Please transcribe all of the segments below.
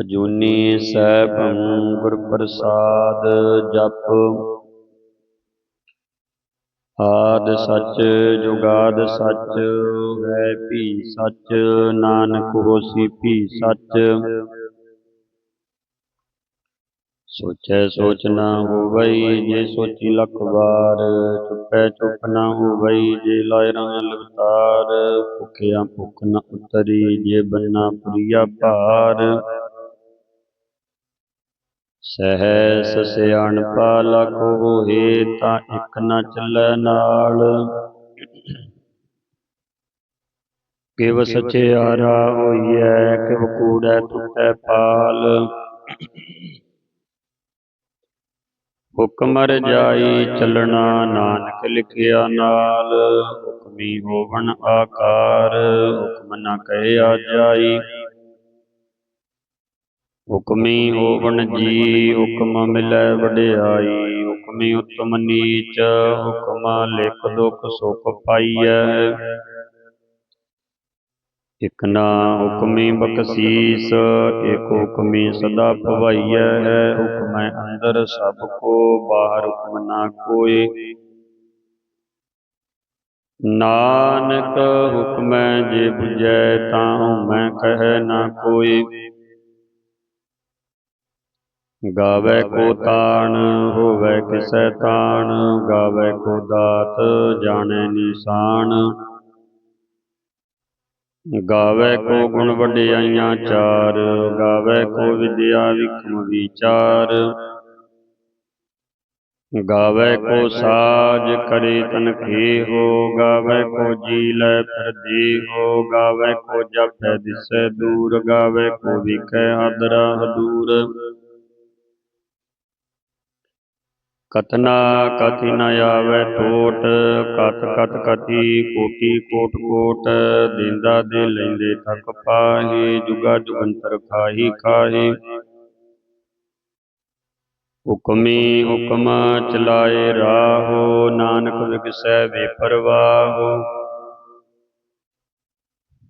ਅਜੂਨੀ ਸੈਭੰ ਗੁਰ ਪ੍ਰਸਾਦ ਜਪ। ਆਦ ਸੱਚ ਜੁਗਾਦ ਸੱਚ ਹੈ ਭੀ ਸੱਚ, ਨਾਨਕ ਹੋਸੀ ਭੀ ਸੱਚ। ਸੋਚੈ ਸੋਚ ਨਾ ਹੋਵਈ ਜੇ ਸੋਚੀ ਲੱਖ ਵਾਰ, ਚੁੱਪੈ ਚੁੱਪ ਨਾ ਹੋਵਈ ਜੇ ਲਾਇ ਰਾਂ ਲਵਤਾਰ ਭੁਖਿਆ ਭੁਖ ਨਾ ਉਤਰੀ ਜੇ ਬੰਨਾ ਪੁਰੀਆ ਭਾਰ। ਸਹਿਸ ਸਿਆਣਪਾ ਲਖ ਹੋਏ ਤਾਂ ਇੱਕ ਨਾ ਚੱਲੈ ਨਾਲ। ਕਿਵ ਸਚਿਆਰਾ ਹੋਈਐ, ਕਿਵ ਕੂੜੈ ਟੁੱਟੈ ਪਾਲ। ਹੁਕਮ ਰਜਾਈ ਚੱਲਣਾ ਨਾਨਕ ਲਿਖਿਆ ਨਾਲ। ਹੁਕਮੀ ਹੋਵਣ ਆਕਾਰ, ਹੁਕਮ ਨਾ ਕਹਿ ਆ ਜਾਈ। ਹੁਕਮੀ ਹੋਵਣ ਜੀ, ਹੁਕਮ ਮਿਲੈ ਵਡਿਆਈ। ਹੁਕਮੀ ਉਤਮ ਨੀਚ, ਹੁਕਮ ਲਿਖ ਦੁਖ ਸੁਖ ਪਾਈਐ। ਇਕ ਨਾ ਹੁਕਮੀ ਬਖਸ਼ੀਸ, ਇਕ ਹੁਕਮੀ ਸਦਾ ਭਵਾਈਐ। ਹੁਕਮੈ ਅੰਦਰ ਸਭ ਕੋ, ਬਾਹਰ ਹੁਕਮ ਨਾ ਕੋਈ ਨਾਨਕ ਹੁਕਮੈ ਜੇ 부ਜੈ ਤਾਂ ਮੈਂ ਕਹਿ ਨਾ ਕੋਈ ਗਾਵੇ ਕੋ ਤਾਣ ਹੋਵੇ ਕਿਸੈ ਤਾਣ ਗਾਵੇ ਕੋ ਦਾਤ ਜਾਣੈ ਨਿਸ਼ਾਨ ਗਾਵੇ ਕੋ ਗੁਣ ਵਡਿਆਈਆਂ ਚਾਰ ਗਾਵੇ ਕੋ ਵਿਦਿਆ ਵਿਖਮ ਵਿਚਾਰ ਗਾਵੇ ਕੋ ਸਾਜ ਕਰੇ ਤਨ ਹੋ ਗਾਵੇ ਕੋ ਜੀ ਲੈ ਫਿਰਦੀ ਹੋ ਗਾਵੇ ਕੋ ਜਪੈ ਦਿਸੈ ਦੂਰ ਗਾਵੇ ਕੋ ਵਿਖੈ ਆਦਰਾ ਹਦੂਰ ਕਤਨਾ ਕਥਿ ਨ ਆਵੈ ਟੋਟ, ਕਤ ਕਤ ਕਥੀ ਕੋਟੀ ਕੋਟ ਕੋਟ, ਦਿੰਦਾ ਦੇ ਲੈਂਦੇ ਥਕ ਪਾਹੀ, ਜੁਗਾ ਜੁਗੰਤਰ ਖਾਹੀ ਖਾਹੀ। ਹੁਕਮੀ ਹੁਕਮ ਚਲਾਏ ਰਾਹੋ, ਨਾਨਕ ਵਿਗਸੈ ਵੇ ਪਰਵਾਹੋ।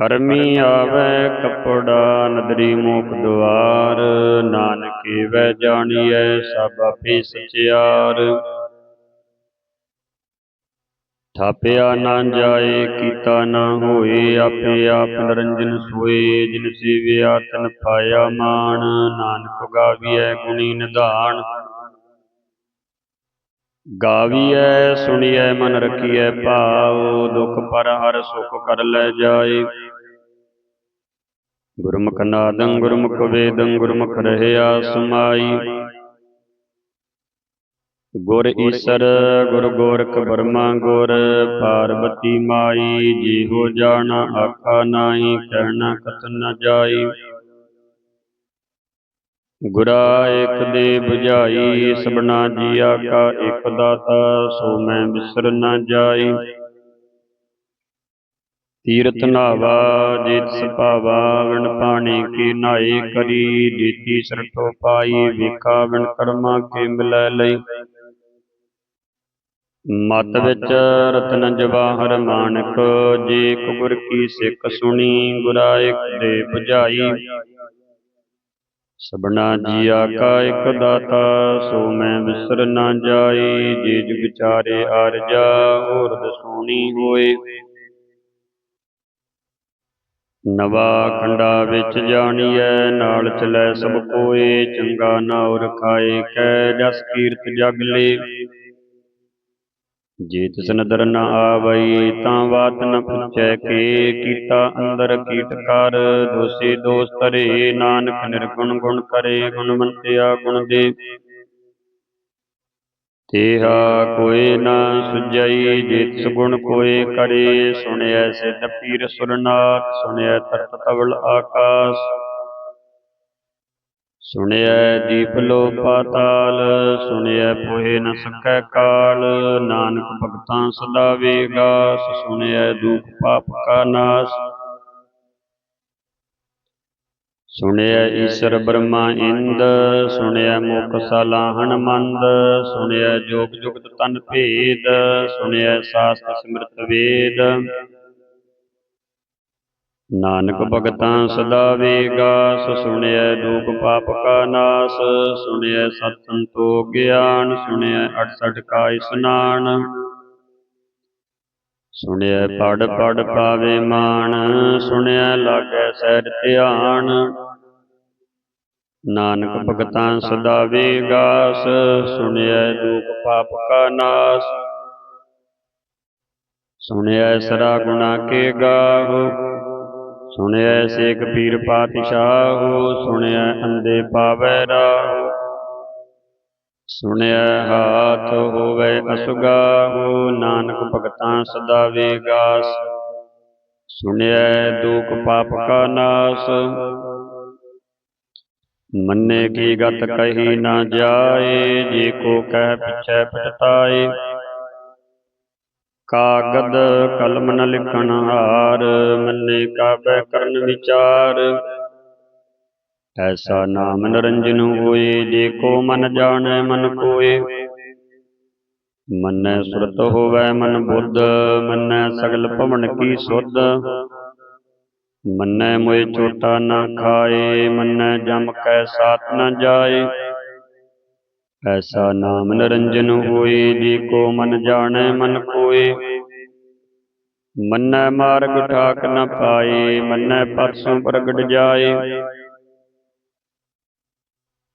ਕਰਮੀ ਆਵੈ ਕਪੜਾ ਨਦਰੀ ਮੋਖ ਦੁਆਰ। ਨਾਨਕੇ ਵੈ ਜਾਣੀਐ ਸਭ ਆਪੇ ਸਚਿਆਰ। ਥਾਪਿਆ ਨਾ ਜਾਏ ਕੀਤਾ ਨਾ ਹੋਏ ਆਪੇ ਆਪ ਨਰੰਜਨ ਸੋਏ ਜਿਨ ਸੇਵਿਆ ਤਨ ਪਾਇਆ ਮਾਨ ਨਾਨਕ ਗਾਵੀਐ ਗੁਣੀ ਨਿਧਾਨ। ਗਾਵੀਐ ਸੁਣੀਐ ਮਨ ਰਖੀਐ ਭਾਉ ਦੁਖ ਪਰ ਹਰ ਸੁਖ ਕਰ ਲੈ ਜਾਏ। ਗੁਰਮੁਖ ਨਾਦੰ ਗੁਰਮੁਖ ਵੇਦੰ ਗੁਰਮੁਖ ਰਹਿਆ ਸਮਾਈ। ਗੁਰ ਈਸਰ, ਗੁਰ ਗੋਰਖ ਬਰਮਾ ਗੁਰ ਪਾਰਬਤੀ ਮਾਈ। ਜੀ ਹੋ ਜਾਣਾ, ਆਖਾ ਨਾਹੀ, ਕਹਿਣਾ, ਕਥਨ ਨ ਜਾਈ। ਗੁਰਾ ਇਕ ਦੇ 부ਝਾਈ ਸਬਨਾ ਜੀਆ ਕਾ ਇਕ ਦਾਤਾ, ਸੋ ਮੈਂ ਬਿਸਰ ਨ ਜਾਈ। ਤੀਰਥ ਨਾਵਾ ਜਿਤ ਸੁਭਾਵਾ ਵਿਣ ਪਾਣੀ ਕੀ ਨਾਏ ਕਰੀ ਡੀਤੀ ਸਰਠੋ ਪਾਈ ਵੇਖਾ ਵਿਣ ਕਰਮਾ ਕੇ ਮਿਲੈ ਲਈ। ਮਤ ਵਿੱਚ ਰਤਨ ਜਵਾਹਰ ਮਾਨਕ ਜੇ ਗੁਰ ਕੀ ਸਿੱਖ ਸੁਣੀ ਗੁਰਾ ਇਕ ਦੇ 부ਝਾਈ ਸਭਨਾ ਜੀਆ ਕਾ ਇਕ ਦਾਤਾ ਸੋ ਮੈਂ ਵਿਸਰ ਨਾ ਜਾਈ। ਜੇ ਜੁਗ ਚਾਰੇ ਆਰਜਾ ਹੋਰ ਦਸੂਣੀ ਹੋਏ। ਨਵਾ ਖੰਡਾ ਵਿੱਚ ਜਾਣੀਐ, ਨਾਲ ਚਲੈ ਸਭ ਕੋਏ, ਚੰਗਾ ਨਾਉ ਰਖਾਏ ਕੈ ਜਸ ਕੀਰਤ ਜਗ ਲੇ। ਜੇ ਤਿਸ ਨਦਰ ਨ ਆਵਈ, ਤਾਂ ਬਾਤ ਨ ਪੁੱਛੈ ਕੇ, ਕੀਤਾ ਅੰਦਰ ਕੀਟ ਕਰ, ਦੋਸੀ ਦੋਸ ਧਰੇ, ਨਾਨਕ ਨਿਰਗੁਣ ਗੁਣ ਕਰੇ ਗੁਣਵੰਤਿਆ ਗੁਣ ਦੇ। ਤੇਹਾ ਕੋਇ ਨਾ ਸੁਝਈ ਜੇ ਤਿਸ ਗੁਣ ਕੋਇ ਕਰੇ ਸੁਣਿਐ ਸਿਧ ਪੀਰ ਸੁਰਨਾਥ ਸੁਣਿਐ ਤਰਤ ਤਵਲ ਆਕਾਸ। ਸੁਣਿਐ ਦੀਪ ਲੋ ਪਾਤਾਲ ਸੁਣਿਐ ਪੋਹਿ ਨ ਸਕੈ ਕਾਲ। ਨਾਨਕ ਭਗਤਾਂ ਸਦਾ ਵੇਗਾਸ ਸੁਣਿਐ ਦੁਖ ਪਾਪ ਕਾ ਨਾਸ। ਸੁਣਿਆ ਈਸ਼ਰ ਬ੍ਰਹਮਾ ਇੰਦ, ਸੁਣਿਆ ਮੁਖ ਸਲਾਹਣ ਮੰਦ ਸੁਣਿਐ ਜੋਗ ਜੁਗਤ ਤਨ ਭੇਦ, ਸੁਣਿਆ ਸਾਸਤ ਸਿਮਰਤ ਵੇਦ। ਨਾਨਕ ਭਗਤਾਂ ਸਦਾ ਵੇਗਾਸ ਸੁਣਿਐ ਦੁਖ ਪਾਪ ਕਾ ਨਾਸ, ਸੁਣਿਆ ਸਤ ਸੰਤੋਖ ਗਿਆਨ, ਸੁਣਿਆ 68 ਕਾ ਇਸਨਾਨ। ਸੁਣਿਆ ਪੜ ਪੜ ਪਾਵੇ ਮਾਨ ਸੁਣਿਆ ਲਾਗੈ ਸਹਿਜ ਧਿਆਨ। ਨਾਨਕ ਭਗਤਾਂ ਸਦਾ ਵੇਗਾਸ, ਸੁਣਿਆ ਦੁਖ ਪਾਪ ਕਾ ਨਾਸ। ਸੁਣਿਆ ਸਰਾ ਗੁਣਾ ਕੇ ਗਾਹੋ ਸੁਣਿਆ ਸੇਖ ਪੀਰ ਪਾਤਸ਼ਾਹੋ ਸੁਣਿਆ ਅੰਦੇ ਪਾਵੈ ਰਾਹ। ਸੁਣਿਆ ਹਾਥ ਹੋਵੇ ਅਸੁਗਾਹੋ ਨਾਨਕ ਭਗਤਾਂ ਸਦਾ ਵੇਗਾਸ। ਸੁਣਿਐ ਦੁਖ ਪਾਪ ਕਾ ਨਾਸ। ਮੰਨੇ ਕੀ ਗਤ ਕਹੀ ਨਾ ਜਾਏ, ਜੇ ਕੋ ਕਹਿ ਪਿਛੈ ਪਛਤਾਏ। ਕਾਗਦ ਕਲਮ ਨ ਲਿਖਣ ਹਾਰ, ਮੰਨੇ ਕਾਬੈ ਕਰਨ ਵਿਚਾਰ। ਐਸਾ ਨਾਮ ਨਿਰੰਜਨ ਹੋਏ ਜੇ ਕੋ ਮਨ ਜਾਣੈ ਮਨ ਕੋਏ। ਮੰਨੈ ਸੁਰਤ ਹੋਵੈ ਮਨ ਬੁੱਧ, ਮੰਨੈ ਸਗਲ ਭਵਨ ਕੀ ਸੁਧ। ਮੰਨੈ ਮੋਇ ਛੋਟਾ ਨਾ ਖਾਏ, ਮੰਨੈ ਜਮ ਕੈ ਸਾਥ ਨ ਜਾਏ। ਐਸਾ ਨਾਮ ਨਿਰੰਜਨ ਹੋਏ ਜੇ ਕੋ ਮਨ ਜਾਣੈ ਮਨ ਕੋਏ। ਮੰਨੈ ਮਾਰਗ ਠਾਕ ਨ ਪਾਏ, ਮੰਨੈ ਪਰਸੋਂ ਪ੍ਰਗਟ ਜਾਏ।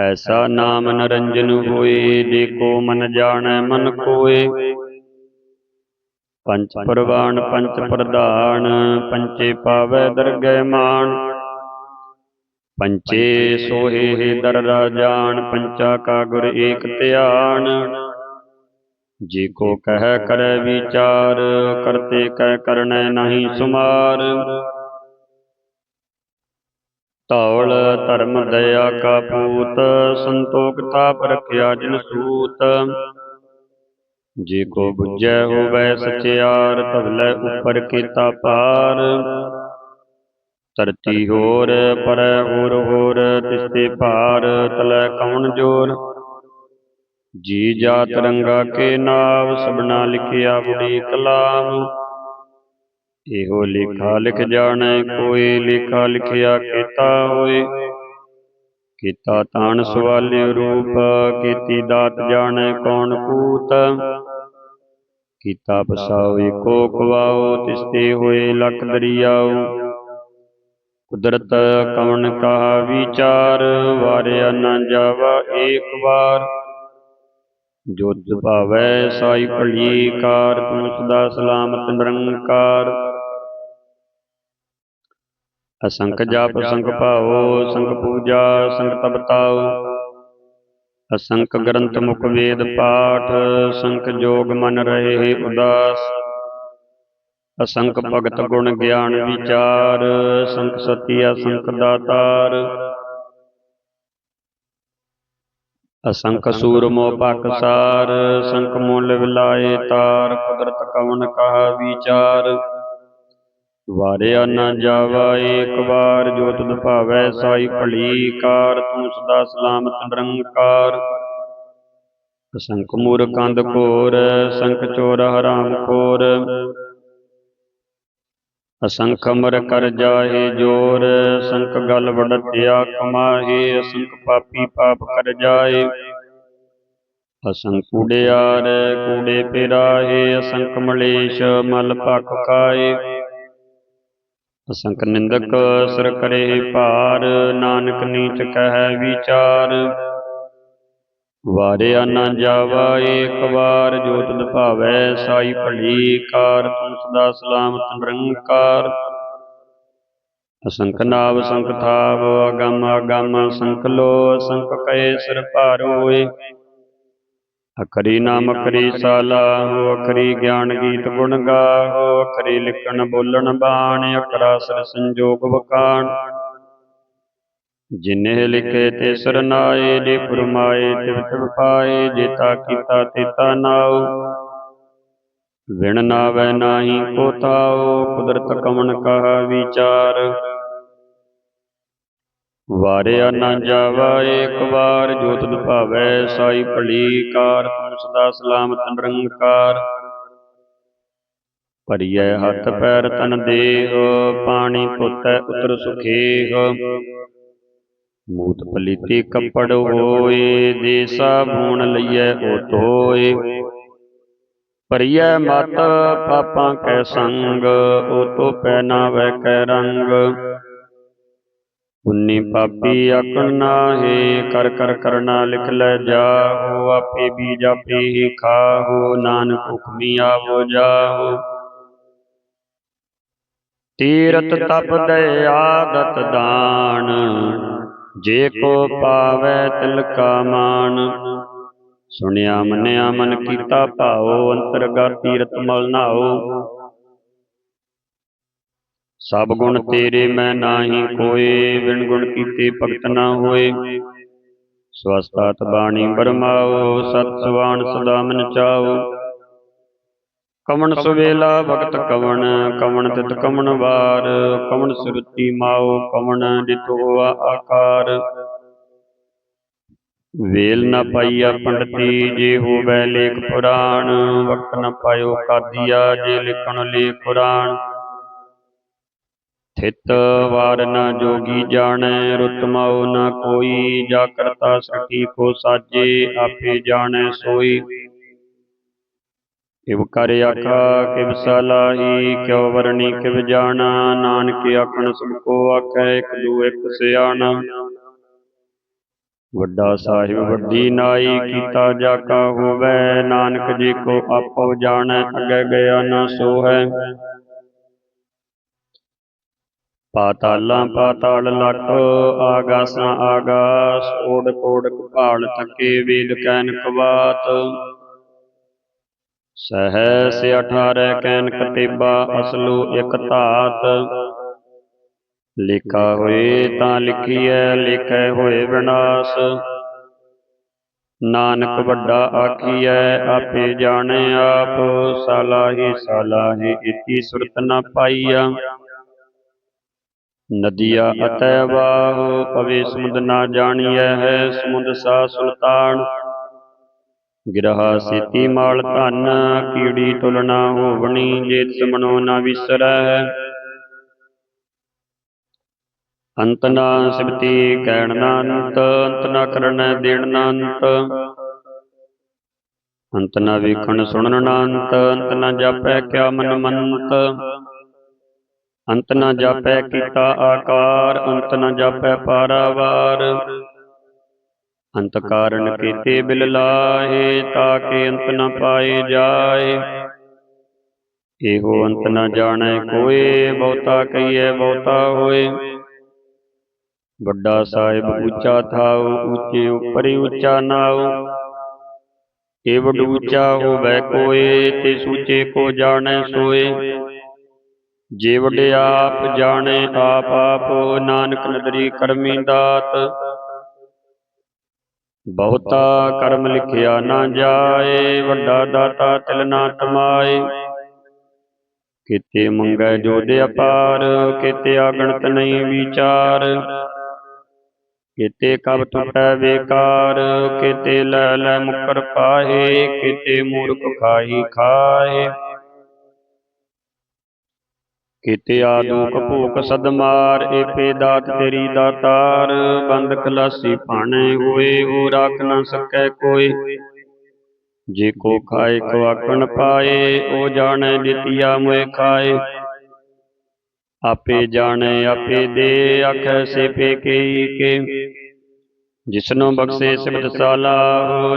ਐਸਾ ਨਾਮ ਨਿਰੰਜਨ ਹੋਏ ਜੇ ਕੋ ਮਨ ਜਾਣੈ, ਮਨ ਕੋਏ ਪੰਚ ਪ੍ਰਵਾਨ, ਪੰਚ ਪ੍ਰਧਾਨ, ਪੰਚੇ ਪਾਵੈ ਦਰਗਹਿ ਮਾਨ ਪੰਚੇ ਸੋਹੇ ਦਰ ਰਾਜਾਨ ਪੰਚਾ ਕਾ ਗੁਰ ਏਕ ਧਿਆਨ। ਜੇ ਕੋ ਕਹਿ ਕਰੈ ਵਿਚਾਰ, ਕਰਤੇ ਕਹਿ ਕਰਨੈ ਨਹੀਂ ਸੁਮਾਰ। ਧੌਲ, ਧਰਮ, ਦਇਆ ਕਾ ਪੂਤ ਸੰਤੋਖ ਤਾਪ ਰਖਿਆ ਜਿਨ ਸੂਤ। ਜੇ ਕੋ ਬੁਝੈ ਹੋਵੈ ਸਚਿਆਰ ਤਵਲੇ ਉਪਰ ਕੀਤਾ ਪਾਰ ਧਰਤੀ ਹੋਰ, ਪਰੈ ਹੋਰ ਹੋਰ ਤਿਸਤੇ ਭਾਰ, ਤਲੈ ਕੌਣ ਜੋਰ। ਜੀ ਜਾ ਰੰਗਾ ਕੇ ਨਾਮ ਸਭਨਾ ਲਿਖਿਆ ਬੁੜੀ ਕਲਾਮ। ਇਹੋ ਲੇਖਾ ਲਿਖ ਜਾਣੈ ਕੋਈ ਲੇਖਾ ਲਿਖਿਆ ਕੀਤਾ ਹੋਏ। ਕੀਤਾ ਤਾਣ ਸਵਾਲਿਓ ਰੂਪ ਕੀਤੀ ਦਾਤ ਜਾਣੈ ਕੌਣ ਕੂਤ। ਕੀਤਾ। ਪਸਾਓ ਏਕੋ ਖਵਾਓ ਤਿਸਤੇ ਹੋਏ ਲਖ ਦਰਿਆਓ ਕੁਦਰਤ ਕਵਣ ਕਹਾ ਵਿਚਾਰ ਵਾਰਿਆ ਨਾ ਜਾਵਾ ਏਕ ਵਾਰ। ਜੋ ਭਾਵੈ ਸਾਈ ਭਲੀ ਕਾਰ ਤੂੰ ਸਦਾ ਸਲਾਮਤ ਨਿਰੰਕਾਰ। ਅਸੰਖ ਜਾਪ ਸੰਖ ਭਾਉ ਸੰਖ ਪੂਜਾ ਸੰਖ ਤਪਤਾਉ ਅਸੰਖ ਗ੍ਰੰਥ ਮੁਖ ਵੇਦ ਪਾਠ ਸੰਖ ਜੋਗ ਮਨ ਰਹੇ ਉਦਾਸ। ਅਸੰਖ ਭਗਤ ਗੁਣ ਗਿਆਨ ਵਿਚਾਰ ਸੰਖ ਸਤੀ ਅਸੰਖ ਦਾਤਾਰ। ਅਸੰਖ ਸੂਰਮੋ ਪਕਸਾਰ ਸੰਖ ਮੁੱਲ ਵਿਲਾਏ ਤਾਰ ਕੁਦਰਤ ਕਵਨ ਕਹਾ ਵਿਚਾਰ। ਵਾਰਿਆ ਨਾ ਜਾਵਾ ਏਕ ਵਾਰ ਜੋ ਤੁਧ ਭਾਵੈ ਸਾਈ ਭਲੀ ਕਾਰ ਤੂੰ ਸਦਾ ਸਲਾਮਤ ਨਿਰੰਕਾਰ। ਅਸੰਖ ਮੂਰ ਕੰਦ ਘੋਰ ਸੰਖ ਚੋਰ ਹਰਾਮ ਖੋਰ। ਅਸੰਖ ਅਮਰ ਕਰ ਜਾਹੇ ਜੋਰ ਸੰਖ ਗਲ ਵਡਤਿਆ ਕਮਾਹੇ, ਅਸੰਖ ਪਾਪੀ ਪਾਪ ਕਰ ਜਾਏ। ਅਸੰਖ ਕੂੜਿਆਰ ਕੂੜੇ ਪਿਰਾਹੇ, ਅਸੰਖ ਮਲੇਸ਼ ਮਲ ਭਖ ਖਾਏ। ਅਸੰਖ ਨਿੰਦਕ ਸਿਰ ਕਰੇ ਭਾਰ, ਨਾਨਕ ਨੀਚ ਕਹਿ ਵਿਚਾਰ। ਵਾਰਿਆ ਨਾ ਜਾਵਾ, ਏਕ ਵਾਰ ਜੋ ਤੁਧ ਭਾਵੈ ਸਾਈ ਭਲੀ ਕਾਰ, ਤੁਮ ਸਦਾ ਸਲਾਮਤ ਨਿਰੰਕਾਰ। ਅਸੰਖ ਨਾਵ ਸੰਖ ਥਾਵ, ਅਗਮ ਅਗਮ ਸੰਖ ਲੋ ਸੰਖ ਕਏ ਸਿਰ ਭਾਰ ਅਖਰੀ ਨਾਮ ਅਖਰੀ ਸਾਲਾਹੋ ਅਖਰੀ ਗਿਆਨ ਗੀਤ ਗੁਣ ਗਾਹੋ ਅਖਰੀ ਲਿਖਣ ਬੋਲਣ ਬਾਣ ਅਖਰਾ ਸਿਰ ਸੰਜੋਗ ਵਕਾਣ। ਜਿਨੇ ਲਿਖੇ ਤੇ ਸਰਨਾਏ ਜੇ ਫਰਮਾਏ ਤਿਵ ਤਿਵ ਪਾਏ ਜੇਤਾ ਕੀਤਾ ਤੇਤਾ ਨਾਉ। ਵਿਣ ਨਾਵੈ ਨਾਹੀ ਕੋ ਤਾਉ ਕੁਦਰਤ ਕਮਨ ਕਹਾ ਵਿਚਾਰ। ਵਾਰਿਆ ਨਾ ਜਾਵਾ ਏਕ ਵਾਰ ਜੋ ਤੁਧ ਭਾਵੈ ਸਾਈ ਭਲੀ ਕਾਰ ਸਦਾ ਸਲਾਮਤ ਨਿਰੰਕਾਰ। ਭਰੀਐ ਹੱਥ ਪੈਰ ਤਨ ਦੇਹ, ਪਾਣੀ ਧੋਤੈ ਉਤਰ ਸੁਖੇਹ। ਮੂਤ ਪਲੀਤੀ ਕੱਪੜ ਹੋਏ, ਦੇਸਾ ਭੂਣ ਲਈਐ ਓ ਧੋਏ ਭਰੀਐ ਮਤ, ਪਾਪਾਂ ਕੈ ਸੰਗ ਓ ਤੋ ਪੈ ਨਾ ਵੈ ਕੈ ਰੰਗ। ਉਨੀ ਪਾਪੀ ਆਕਣ ਨਾਹੀ, ਕਰ ਕਰ ਕਰਨਾ ਲਿਖ ਲੈ ਜਾਹੋ, ਆਪੇ ਬੀਜ ਆਪੇ ਹੀ ਖਾਹੋ, ਨਾਨਕ ਹੁਕਮੀ ਆਵੋ ਜਾਹੋ। ਤੀਰਤ ਤਪ ਦੇ ਆਦਤ ਦਾਨ, ਜੇ ਕੋ ਪਾਵੈ ਤਿਲ ਕਾ ਮਾਨ ਸੁਣਿਆ ਮੰਨਿਆ ਮਨ ਕੀਤਾ ਭਾਉ ਅੰਤਰਗਤ ਤੀਰਤ ਮਲ ਨਾਉ। ਸਭ ਗੁਣ ਤੇਰੇ ਮੈਂ ਨਾਹੀ ਕੋਏ ਵਿਣ ਗੁਣ ਕੀਤੇ ਭਗਤ ਨਾ ਹੋਏ। ਸਵਸਤਾਤ ਬਾਣੀ ਬਰਮਾਓ, ਸਤ ਸੁਆਣ ਸਦਾ ਮਨ ਚਾਓ। ਕਵਣ ਸੁਵੇਲਾ ਭਗਤ ਕਵਣ ਕਵਣ ਤਿਤ ਕਵਣ ਵਾਰ। ਕਵਣ ਸੁਰਤੀ ਮਾਓ, ਕਵਣ ਜਿਤੋ ਆਕਾਰ। ਵੇਲ ਨਾ ਪਾਈਆ ਪੰਡਤੀ, ਜੇ ਹੋਵੈ ਲੇਖ ਪੁਰਾਣ। ਵਕਤ ਨਾ ਪਾਇਓ ਕਾਦੀਆ, ਜੇ ਲਿਖਣ ਲੇਖ ਪੁਰਾਣ ਥਿਤ ਵਾਰ ਨ ਜੋਗੀ ਜਾਣੈ, ਰੁਤ ਮਉ ਕੋਈ, ਜਾ ਕਰਤਾ ਸਕੀ ਕੋ ਸਾਜੇ, ਆਪੇ ਜਾਣੈ ਸੋਈ। ਕਿਵ ਕਰ ਆਖਾ, ਕਿਵ ਸਲਾਹੀ, ਕਿਉ ਵਰਣੀ, ਕਿਵ ਜਾਣਾ, ਨਾਨਕ ਆਖਣ ਸਭ ਕੋ ਆਖੈ, ਇਕ ਦੂ ਇਕ ਸਿਆਣਾ। ਵੱਡਾ ਸਾਹਿਬ ਵੱਡੀ ਨਾਈ, ਕੀਤਾ ਜਾ ਕਾ ਹੋਵੈ, ਨਾਨਕ ਜੀ ਕੋ ਆਪੋ ਜਾਣੈ, ਅਗੇ ਗਿਆ ਨਾ ਸੋ ਹੈ ਪਾਤਾਲਾਂ ਪਾਤਾਲ ਲਟ, ਆਗਾਸਾਂ ਆਗਾਸ, ਓੜ ਕੋੜ ਭਾਲ ਤੱਕੇ ਵੇਦ ਕੈਨ ਕਵਾਤ। ਸਹਸ 18 ਕੈਨ ਕਤੇਬਾ, ਅਸਲੂ ਇਕ ਧਾਤ। ਲਿਖਾ ਹੋਏ ਤਾਂ ਲਿਖੀਐ, ਲਿਖੈ ਹੋਏ ਵਿਨਾਸ਼। ਨਾਨਕ ਵੱਡਾ ਆਖੀਐ, ਆਪੇ ਜਾਣੇ ਆਪ, ਸਾਲਾਹੀ ਸਾਲਾਹੀ ਇਤੀ ਸੁਰਤ ਨ ਪਾਈਆ। ਨਦੀਆ ਅਤੈ ਵਾਹ, ਪਵੇ ਸਮੁੰਦ ਨਾ ਜਾਣੀਐ ਹੈ ਸਮੁੰਦ ਸਾ ਸੁਲਤਾਨ। ਗਿਰਹਾ ਸੇਤੀ ਮਾਲ ਧਨ, ਕੀੜੀ ਤੁਲਨਾ ਹੋਵਣੀ ਜੇ ਤਿਮਣੋ ਨਾ ਵਿਸਰੈ। ਅੰਤ ਨਾ ਸਿਬਤੀ ਕਹਿਣ ਨਾ ਅੰਤ ਅੰਤ ਨਾ ਕਰਨੈ ਦੇਣ ਨਾ ਅੰਤ ਅੰਤ ਨਾ ਵੇਖਣ ਸੁਣਨ ਨਾ ਅੰਤ ਅੰਤ ਨਾ ਜਾਪੈ ਕਿਆ ਮਨ ਮੰਤ ਅੰਤ ਨਾ ਜਾਪੈ ਕੀਤਾ ਆਕਾਰ ਅੰਤ ਨਾ ਜਾਪੈ ਪਾਰਾਵਾਰ। ਅੰਤ ਕਾਰਨ ਕੀਤੇ ਬਿਲ ਲਾਹੇ ਤਾਕੇ ਅੰਤ ਨ ਪਾਏ ਜਾਏ। ਇਹੋ ਅੰਤ ਨ ਜਾਣੈ ਕੋਏ ਬਹੁਤਾ ਕਹੀਐ ਬਹੁਤਾ ਹੋਏ। ਵੱਡਾ ਸਾਹਿਬ ਉੱਚਾ ਥਾਉ ਉੱਚੇ ਉਪਰਿ ਉੱਚਾ ਨਾਉ ਏ ਵਡ ਉੱਚਾ ਹੋਵੈ ਕੋਏ ਤੇ ਸੂਚੇ ਕੋ ਜਾਣੈ ਸੋਏ। ਜੇ ਵਡ ਆਪ ਜਾਣੇ ਆਪ ਆਪ, ਨਾਨਕ ਨਦਰੀ ਕਰਮੀ ਦਾਤ। ਬਹੁਤਾ ਕਰਮ ਲਿਖਿਆ ਨਾ ਜਾਏ, ਵੱਡਾ ਦਾਤਾ ਤਿਲ ਨਾ ਤਮਾਏ। ਕਿਤੇ ਮੰਗੈ ਜੋਦ ਅਪਾਰ, ਕਿਤੇ ਆਗਣਤ ਨਹੀਂ ਵਿਚਾਰ। ਕਿਤੇ ਕਬ ਟੁਟੈ ਵੇਕਾਰ ਕਿਤੇ ਲੈ ਲੈ ਮੁਕਰ ਪਾਹੇ ਕਿਤੇ ਮੂਰਖ ਖਾਈ ਖਾਏ। ਕੀਤੇ ਆਦੂਕ ਭੂਖ ਸਦਮਾਰ ਏਪੇ ਦਾਤ ਤੇਰੀ ਦਾਤਾਰ ਬੰਦ ਖਲਾਸੀ ਭਾਣੇ ਹੋਏ ਹੋ ਰਾਖ ਨਾ ਸਕੈ ਕੋਈ। ਜੇ ਕੋ ਖਾਏ ਕਵਾਕਣ ਪਾਏ ਉਹ ਜਾਣੈ ਦਿੱਤੀਆ ਮੋਇ ਖਾਏ। ਆਪੇ ਜਾਣੈ ਆਪੇ ਦੇ ਆਖੈ ਸੇ ਪੇ ਕਈ ਕੇ। ਜਿਸਨੂੰ ਬਖਸ਼ੇ ਸਿਬਤ ਸਾਲਾ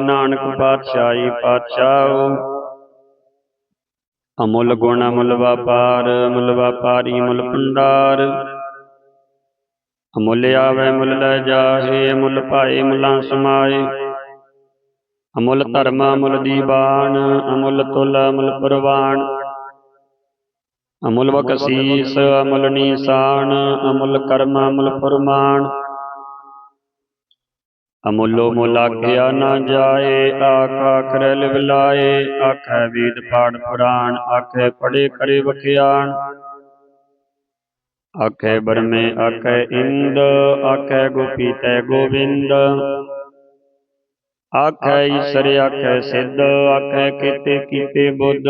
ਨਾਨਕ ਪਾਤਸ਼ਾਹੀ। ਪਾਤਸ਼ਾਹ। ਅਮੁੱਲ ਗੁਣ ਅਮੁੱਲ ਵਪਾਰ ਮੁੱਲ ਵਪਾਰੀ ਮੁੱਲ ਭੰਡਾਰ। ਅਮੁੱਲ ਆਵੇ ਮੁੱਲ ਲੈ ਜਾਹੇ ਅਮੁੱਲ ਭਾਏ ਮੁੱਲਾਂ ਸਮਾਏ। ਅਮੁੱਲ ਧਰਮ, ਅਮੁੱਲ ਦੀਵਾਨ ਅਮੁੱਲ ਤੁਲ, ਅਮੁੱਲ ਪ੍ਰਵਾਨ ਅਮੁੱਲ ਬਖਸ਼ੀਸ ਅਮੁੱਲ ਨੀਸਾਨ, ਅਮੁੱਲ ਕਰਮ, ਅਮੁੱਲ ਫਰਮਾਨ। ਅਮੁੱਲੋ ਮੁੱਲ ਆਖਿਆ ਨਾ ਜਾਏ ਆਖਾ ਕਰੈ ਲਿਵ ਲਾਏ ਆਖੈ ਵੇਦ ਪਾੜ ਪੁਰਾਣ ਆਖੈ ਪੜੇ ਕਰੇ ਵਖਿਆਣ ਆਖੈ ਬਰਮੇ ਆਖੈ ਇੰਦ ਆਖੈ ਗੋਪੀ ਤੈ ਗੋਵਿੰਦ ਆਖੈ ਈਸਰ ਆਖੈ ਸਿੱਧ ਆਖੈ ਕੀਤੇ ਕੀਤੇ ਬੁੱਧ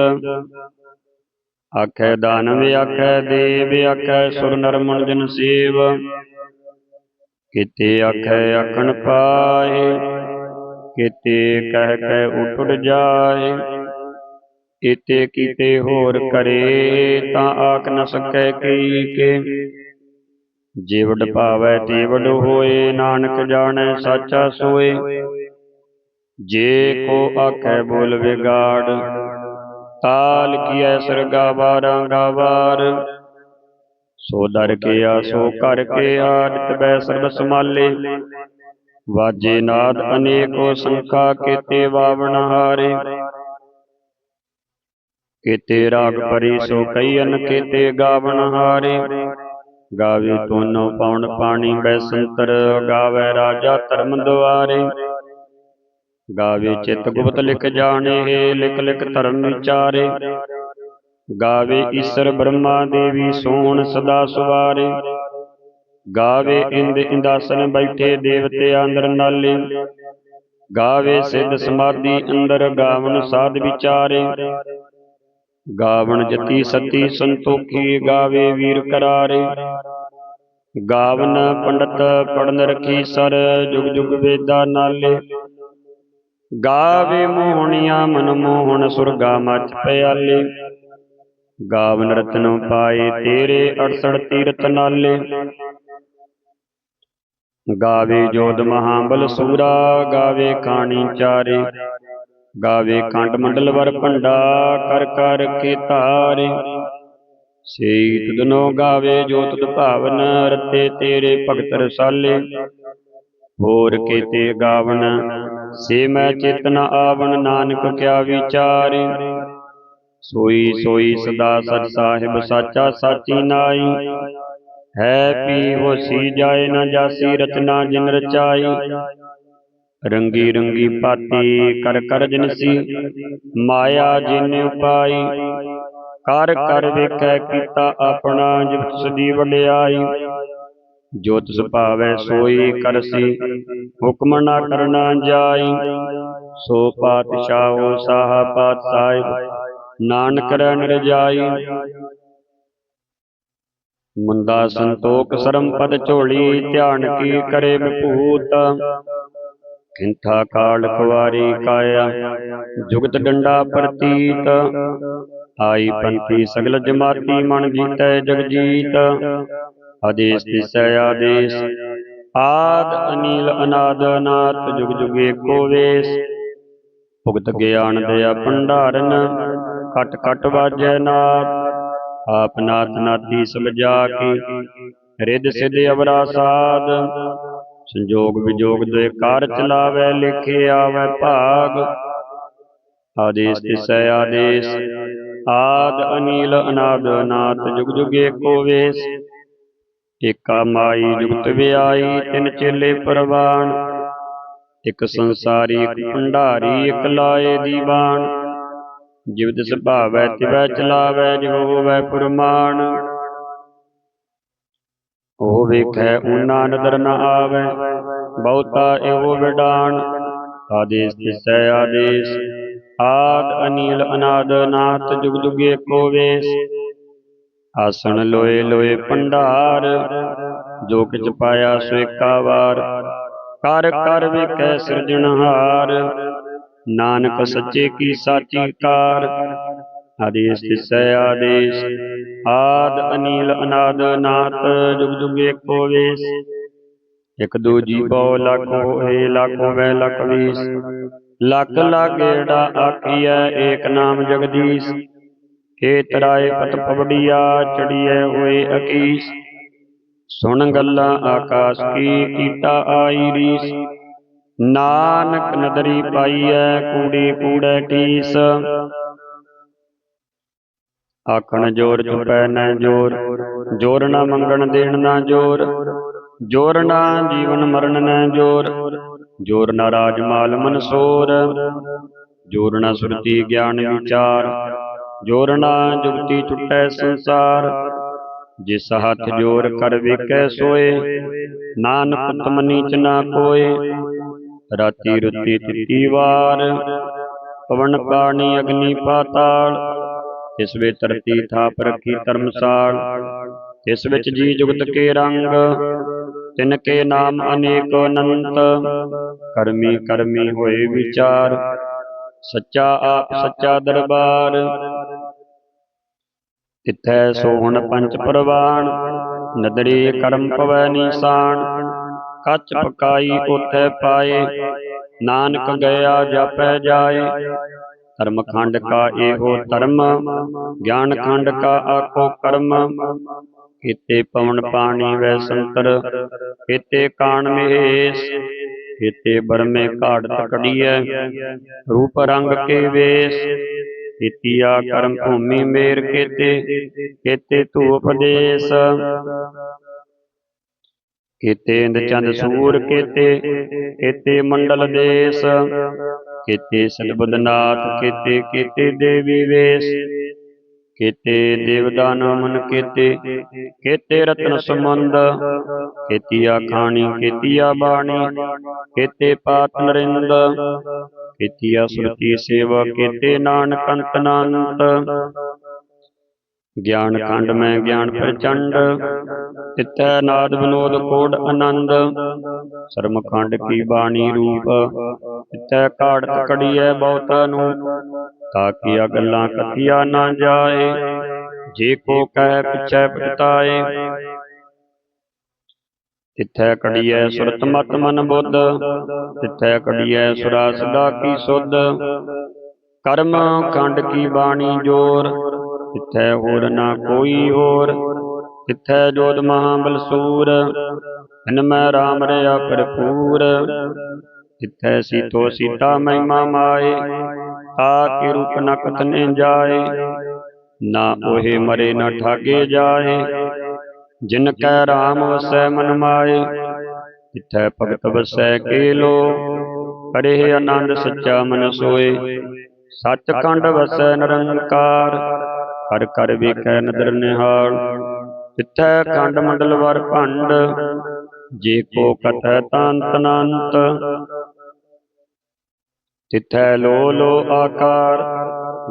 ਆਖੈ ਦਾਨਵ ਆਖੈ ਦੇਵ ਆਖੈ ਸੁਰ ਨਰ ਮਨ ਜਨ ਸੇਵ ਕੀਤੇ ਆਖੈ ਆਖਣ ਪਾਏ ਕੀਤੇ ਕਹਿ ਕਹਿ ਉਠੜ ਜਾਏ। ਕੀਤੇ ਕੀਤੇ ਹੋਰ ਕਰੇ ਤਾਂ ਆਖ ਨ ਸਕੈ ਕਈ ਕੇ। ਜੀਵੜ ਭਾਵੈ ਤੀਵੜ ਹੋਏ ਨਾਨਕ ਜਾਣੈ ਸਾਚਾ ਸੋਏ। ਜੇ ਕੋ ਆਖੈ ਬੋਲ ਵਿਗਾੜ ਤਾਲ ਕੀਐ ਸਰਗਾ ਬਾਰਾਂ ਗਾਵਾਰ ਸੋ ਦਰ ਕੇ ਆ, ਸੋ ਕਰ ਕੇ ਆਦਿਤ ਬੈ ਸਰਬ ਸਮਾਲੇ ਵਾਜੇ ਨਾਦ ਅਨੇਕੋ ਸੰਖਾ ਕੀਤੇ ਵਾਵਣ ਹਾਰੇ। ਕੀਤੇ ਰਾਗ ਪਰੀ ਸੋ ਕਈਨ ਕੀਤੇ ਗਾਵਣ ਹਾਰੇ। ਗਾਵੇ ਤੋਨੋ ਪਾਉਣ ਪਾਣੀ ਬੈ ਸੰਤਰ, ਗਾਵੇ ਰਾਜਾ ਧਰਮ ਦੁਆਰੇ। ਗਾਵੇ ਚਿਤ ਗੁਪਤ ਲਿਖ ਜਾਣੇ ਲਿਖ ਲਿਖ ਧਰਮ ਵਿਚਾਰੇ। ਗਾਵੇ ਈਸਰ ਬ੍ਰਹਮਾ ਦੇਵੀ ਸੋਹਣ ਸਦਾ ਸੁਵਾਰੇ। ਗਾਵੇ ਇੰਦ ਇੰਦਾਸਨ ਬੈਠੇ ਦੇਵਤੇ ਅੰਦਰ ਨਾਲੇ। ਗਾਵੇ ਸਿੱਧ ਸਮਾਧੀ ਅੰਦਰ ਗਾਵਨ ਸਾਧ ਵਿਚਾਰੇ। ਗਾਵਨ ਜਤੀ ਸਤੀ ਸੰਤੋਖੀ ਗਾਵੇ ਵੀਰ ਕਰਾਰੇ। ਗਾਵਨ ਪੰਡਤ ਪੜਨ ਰਖੀ ਸਰ ਜੁਗ ਜੁਗ ਵੇਦਾ ਨਾਲੇ। ਗਾਵੇ ਮੋਹਣੀਆਂ ਮਨ ਮੋਹਣ ਸੁਰਗਾ ਮਚ ਪਿਆਲੇ। ਗਾਵਨ ਰਤਨੋ ਪਾਏ ਤੇਰੇ 68 ਤੀਰਥ ਨਾਲੇ। ਗਾਵੇ ਜੋਧ ਮਹਾਬਲ ਸੂਰਾ, ਗਾਵੇ ਖਾਣੀ ਚਾਰੇ। ਗਾਵੇ ਖੰਡ ਮੰਡਲ ਵਰ ਭੰਡਾ, ਕਰ ਕਰ ਕੇ ਧਾਰੇ। ਸੇਈ ਤੁਧਨੋ ਗਾਵੇ ਜੋ ਤੁਧ ਭਾਵਨ, ਰਤੇ ਤੇਰੇ ਭਗਤ ਰਸਾਲੇ। ਹੋਰ ਕੀਤੇ ਗਾਵਨ, ਸੇ ਮੈਂ ਚੇਤਨ ਆਵਨ, ਨਾਨਕ ਕਿਆ ਵਿਚਾਰੇ। ਸੋਈ ਸੋਈ ਸਦਾ ਸਚ ਸਾਹਿਬ ਸਾਚਾ ਸਾਚੀ ਨਾਈ ਹੈ ਪੀ ਹੋਸੀ ਜਾਏ ਨਾ ਜਾਸੀ ਰਚਨਾ ਜਿਨ ਰਚਾਈ। ਰੰਗੀ ਰੰਗੀ ਪਾਤੀ ਕਰ ਕਰ ਜਿਨਸੀ ਮਾਇਆ ਜਿਨ ਉਪਾਈ। ਕਰ ਕਰ ਵੇਖੈ ਕੀਤਾ ਆਪਣਾ ਜਿਤ ਸਦੀ ਵਡਿਆਈ। ਜੋ ਤਿਸ ਭਾਵੈ ਸੋਈ ਕਰਸੀ ਹੁਕਮ ਨਾ ਕਰਨਾ ਜਾਈ। ਸੋ ਪਾਤਸ਼ਾਹੋ ਸਾਹਾ ਪਾਤ ਸਾਹਿਬ। ਨਾਨਕ ਰਣ ਰਜਾਈ ਮੁੰਦਾ ਸੰਤੋਖ ਸਰਮ ਪਦ ਝੋਲੀ, ਧਿਆਨ ਕੀ ਕਰੇ ਵਿਭੂਤ ਕਿੰਥਾ ਕਾਲ ਕੁਵਾਰੀ ਕਾਇਆ, ਜੁਗਤ ਡੰਡਾ ਪ੍ਰਤੀਤ। ਆਈ ਪੰਥੀ ਸਗਲ ਜਮਾਤੀ ਮਨ ਜੀਤੈ ਜਗਜੀਤ। ਆਦੇਸ ਤਿਸੈ ਆਦੇਸ, ਆਦ ਅਨੀਲ ਅਨਾਦ ਅਨਾਥ, ਜੁਗ ਜੁਗੇ ਏਕੋ ਵੇਸ। ਭੁਗਤ ਗਿਆਨ ਦਇਆ ਭੰਡਾਰਨ ਕਟ ਕਟ ਵਾਜੈ ਨਾਦ ਆਪ ਨਾਥ ਨਾਥੀ ਸਮਝਾ ਕੇ ਰਿੱਧ ਸਿਧ ਅਵਰਾ ਸਾਧ, ਸੰਜੋਗ ਵਿਜੋਗ ਦੇ ਕਾਰ ਚਲਾਵੇ, ਲਿਖੇ ਆਵੇ ਭਾਗ। ਆਦੇਸ ਤਿਸੈ ਆਦੇਸ, ਆਦ ਅਨੀਲ ਅਨਾਦ ਅਨਾਥ, ਜੁਗ ਜੁਗੇ ਏਕੋ ਵੇਸ। ਏਕਾ ਮਾਈ ਜੁਗਤ ਵਿਆਈ, ਤਿਨ ਚੇਲੇ ਪ੍ਰਵਾਨ। ਇਕ ਸੰਸਾਰੀ ਇਕ ਭੰਡਾਰੀ, ਇਕ ਲਾਏ ਦੀਵਾਨ। ਜਿਵ ਸੁਭਾਵੈ ਤਿਵੈ ਚਲਾਵੈ, ਜਿਵ ਹੋਵੈ ਪੁਰਮਾਨ। ਉਹ ਵੇਖੈ, ਊਨਾ ਨਦਰ ਨ ਆਵੈ, ਬਹੁਤਾ ਇਹੋ ਵਿਡਾਨ। ਆਦੇਸ ਤਿਸੈ ਆਦੇਸ। ਆਦ ਅਨੀਲ ਅਨਾਦ ਨਾਥ ਜੁਗ ਜੁਗੇ ਏਕੋ ਵੇਸ। ਆਸਣ ਲੋਏ ਲੋਏ ਭੰਡਾਰ, ਜੋ ਕਿਛ ਪਾਇਆ ਸੋ ਏਕਾ ਵਾਰ। ਕਰ ਕਰ ਵੇਖੈ ਸਿਰਜਣਹਾਰ। ਨਾਨਕ ਸੱਚੇ ਕੀ ਸਾਚੀ ਕਾਰ। ਆਦੇਸ ਤਿਸੈ ਆਦੇਸ। ਆਦ ਅਨੀਲ ਅਨਾਦ ਨਾਤ ਜੁਗ ਜੁਗ ਏਕੋ ਵੇਸ ਇਕ ਦੂਜੀ ਬਹੁ ਲੱਖ ਹੋਏ ਲੱਖੋ ਵੈ ਲੱਖ ਵੀਸ। ਲੱਖ ਲਾਗੇੜਾ ਆਖੀਐ ਏਕ ਨਾਮ ਜਗਦੀਸ਼। ਏ ਤਰਾਏ ਪਤ ਪਵੜੀਆ ਚੜੀਐ ਹੋਏ ਅਕੀਸ। ਸੁਣ ਗੱਲਾਂ ਆਕਾਸ਼ ਕੀ ਕੀਤਾ ਆਈ ਰੀਸ। ਨਾਨਕ ਨਦਰੀ ਪਾਈਐ, ਕੂੜੀ ਕੂੜੈ ਟੀਸ ਆਖਣ ਜੋਰ ਚੁਪੈ ਨਾ ਜੋਰ ਜੋਰ ਨਾ ਮੰਗਣ ਦੇਣ ਨਾ ਜੋਰ ਜੋਰ ਨਾ ਜੀਵਨ ਮਰਨ ਨਾ ਜੋਰ ਜੋਰ ਨਾ ਰਾਜ ਮਾਲ ਮਨਸੋਰ, ਜੋਰ ਨਾ ਸੁਰਤੀ ਗਿਆਨ ਵਿਚਾਰ, ਜੋਰ ਨਾ ਜੁਗਤੀ ਟੁੱਟੈ ਸੰਸਾਰ। ਜਿਸ ਹੱਥ ਜੋਰ ਕਰ ਵੇਖੈ ਸੋਏ, ਨਾਨਕ ਤਮ ਨੀਚ ਨਾ ਕੋਏ ਰਾਤੀ ਰੁੱਤੀ ਤਿੱਤੀ ਵਾਰ, ਪਵਨ ਪਾਣੀ ਅਗਨੀ ਪਾਤਾਲ, ਇਸ ਵਿੱਚ ਧਰਤੀ ਥਾਪ ਰੱਖੀ ਧਰਮਸਾਲ, ਇਸ ਵਿੱਚ ਜੀ ਜੁਗਤ ਕੇ ਰੰਗ, ਤਿਨ ਕੇ ਨਾਮ ਅਨੇਕ ਅਨੰਤ, ਕਰਮੀ ਕਰਮੀ ਹੋਏ ਵਿਚਾਰ, ਸੱਚਾ ਆਪ ਸੱਚਾ ਦਰਬਾਰ। ਤਿੱਥੈ ਸੋਹਣ ਪੰਚ ਪ੍ਰਵਾਨ ਨਦਰੀ ਕਰਮ ਪਵੈ ਨੀਸਾਨ ਕੱਚ ਪਕਾਈ ਉਥੈ ਪਾਏ। ਨਾਨਕ ਗਿਆ, ਜਾਪੈ ਜਾਏ। ਧਰਮ ਖੰਡ ਕਾ ਇਹੋ ਧਰਮ, ਗਿਆਨ ਖੰਡ ਕਾ ਆਖੋ ਕਰਮ। ਕੀਤੇ ਪਵਨ ਪਾਣੀ ਵੈ ਸੰਤਰ, ਕੀਤੇ ਕਾਣ ਮਹੇਸ਼, ਕੀਤੇ ਬਰਮੇ ਘਾੜ ਤਕੜੀਐ। ਰੂਪ ਰੰਗ ਕੇ ਵੇਸ, ਕੀਤੀਆ ਕਰਮ ਭੂਮੀ ਮੇਰ ਕੀਤੇ ਕੀਤੇ ਧੂਪ ਦੇਸ। ਕੀਤੇ ਇੰਦ ਚੰਦ ਸੂਰ ਕੀਤੇ ਕੀਤੇ ਮੰਡਲ ਦੇਸ ਕੀਤੇ ਸਤਬਦਨਾਥ ਕੀਤੇ ਕੀਤੇ ਦੇਵੀ ਵੇਸ ਕੀਤੇ ਦੇਵਦਾਨ ਮਨ ਕੀਤੇ ਕੀਤੇ ਰਤਨ ਸਮੰਦ ਕੀਤੀਆ ਖਾਣੀ ਕੀਤੀਆ ਬਾਣੀ ਕੀਤੇ ਪਾਤ ਨਰਿੰਦ ਕੀਤੀਆ ਸੁਰਤੀ ਸੇਵਾ ਕੀਤੇ ਨਾਨਕ ਅੰਤ ਅਨੰਤ ਗਿਆਨ ਖੰਡ ਮੈਂ ਗਿਆਨ ਪ੍ਰਚੰਡ ਤਿਤੈ ਨਾਦ ਵਿਨੋਦ ਕੋਡ ਆਨੰਦ। ਸਰਮ ਖੰਡ ਕੀ ਬਾਣੀ ਰੂਪ ਤਿਤੈ ਕਾੜ ਕੜੀਐ ਬਹੁਤ ਨੂੰ ਤਾਂ ਕੀਆ ਗੱਲਾਂ ਕਥੀਆ ਨਾ ਜਾਏ, ਜੇ ਕੋ ਕਹਿ ਪਿਛੈ ਪਛਤਾਏ ਤਿੱਥੈ ਕੜੀਐ ਸੁਰਤ ਮਤ ਮਨ ਬੁੱਧ, ਤਿੱਥੈ ਕੜੀਐ ਸੁਰਾ ਸਦਾ ਕੀ ਸੁਧ। ਕਰਮ ਖੰਡ ਕੀ ਬਾਣੀ ਜੋਰ ਤਿੱਥੈ ਹੋਰ ਨਾ ਕੋਈ ਹੋਰ ਤਿੱਥੈ ਜੋਤ ਮਹਾਬਲ ਸੂਰ ਮੈਂ ਰਾਮ ਰਿਆ ਭਰਪੂਰ। ਤਿੱਥੈ ਸੀਤੋ ਸੀਤਾ ਮਹਿਮਾ ਮਾਏ ਤਾ ਕੇ ਰੂਪ ਨ ਕਥਨੇ ਜਾਏ। ਨਾ ਉਹੇ ਮਰੇ ਨਾ ਠਾਗੇ ਜਾਏ, ਜਿਨ ਕੈ ਰਾਮ ਵਸੈ ਮਨ ਮਾਏ। ਤਿੱਥੈ ਭਗਤ ਵਸੈ ਕੇ ਲੋ, ਕਰੇ ਆਨੰਦ ਸੱਚਾ ਮਨ ਸੋਏ। ਸੱਚ ਕੰਡ ਵਸੈ ਨਿਰੰਕਾਰ ਹਰ ਕਰ ਵੇਖੈ ਨਦਰ ਨਿਹਾਲ ਤਿੱਥੈ ਖੰਡ ਮੰਡਲ ਵਰ ਭੰਡ ਜੇ ਕੋ ਕਥੈ ਤਾਂਤ ਅਨੰਤ ਤਿੱਥੈ ਲੋ ਲੋ ਆਕਾਰ,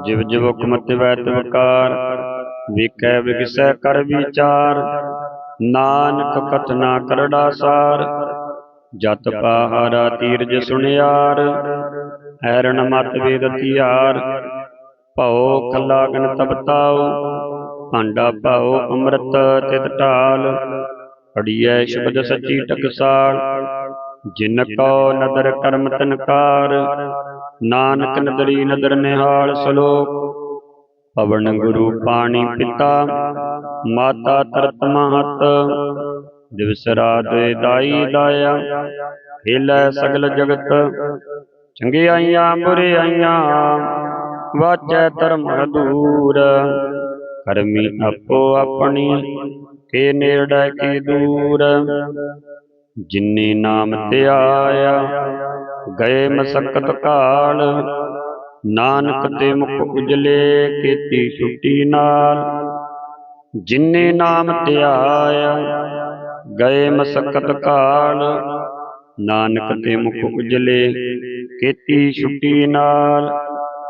ਜਿਵ ਜਿਵ ਹੁਕਮ ਤਿਵੈ ਤਿਵਕਾਰ, ਵੇਖੈ ਵਿਗਸੈ ਕਰ ਵਿਚਾਰ, ਨਾਨਕ ਕਥਨਾ ਕਰੜਾ ਸਾਰ। ਜਤ ਪਾਹਾਰਾ ਤੀਰਜ ਸੁਣਿਆਰ, ਐਰਣ ਮਤ ਵੇਦ ਧਿਆਰ ਭਉ ਖਲਾ ਗਨ ਤਪਤਾਉ ਭਾਂਡਾ ਭਾਉ ਅੰਮ੍ਰਿਤ ਤਿਤ ਢਾਲ ਅੜੀਐ ਸ਼ਬਦ ਸੱਚੀ ਟਕਸਾਲ। ਜਿਨ ਕੋ ਨਦਰ ਕਰਮ ਤਨਕਾਰ ਨਾਨਕ ਨਦਰੀ ਨਦਰ ਨਿਹਾਲ ਸਲੋਕ। ਪਵਨ ਗੁਰੂ ਪਾਣੀ ਪਿਤਾ ਮਾਤਾ ਤਰਤ ਮਹਤ। ਦਿਵਸ ਰਾਤ ਦਾਈ ਦਾਇਆ ਹਿਲੈ ਸਗਲ ਜਗਤ। ਚੰਗਿਆਈਆਂ ਬੁਰਿਆਈਆਂ। ਵਾਚੈ ਧਰਮ ਦੂਰ। ਕਰਮੀ ਆਪੋ ਆਪਣੀ ਕੇ ਨੇੜੇ ਕੀ ਦੂਰ। ਜਿਨੇ ਨਾਮ ਧਿਆਇਆ ਗਏ ਮਸਕਤ ਕਾਲ। ਨਾਨਕ ਤੇ ਮੁਖ ਉਜਲੇ, ਕੀਤੀ ਛੁੱਟੀ ਨਾਲ। ਜਿਨੇ ਨਾਮ ਧਿਆਇਆ ਗਏ ਮਸਕਤ ਕਾਲ। ਨਾਨਕ ਤੇ ਮੁਖ ਉਜਲੇ, ਕੀਤੀ ਛੁੱਟੀ ਨਾਲ।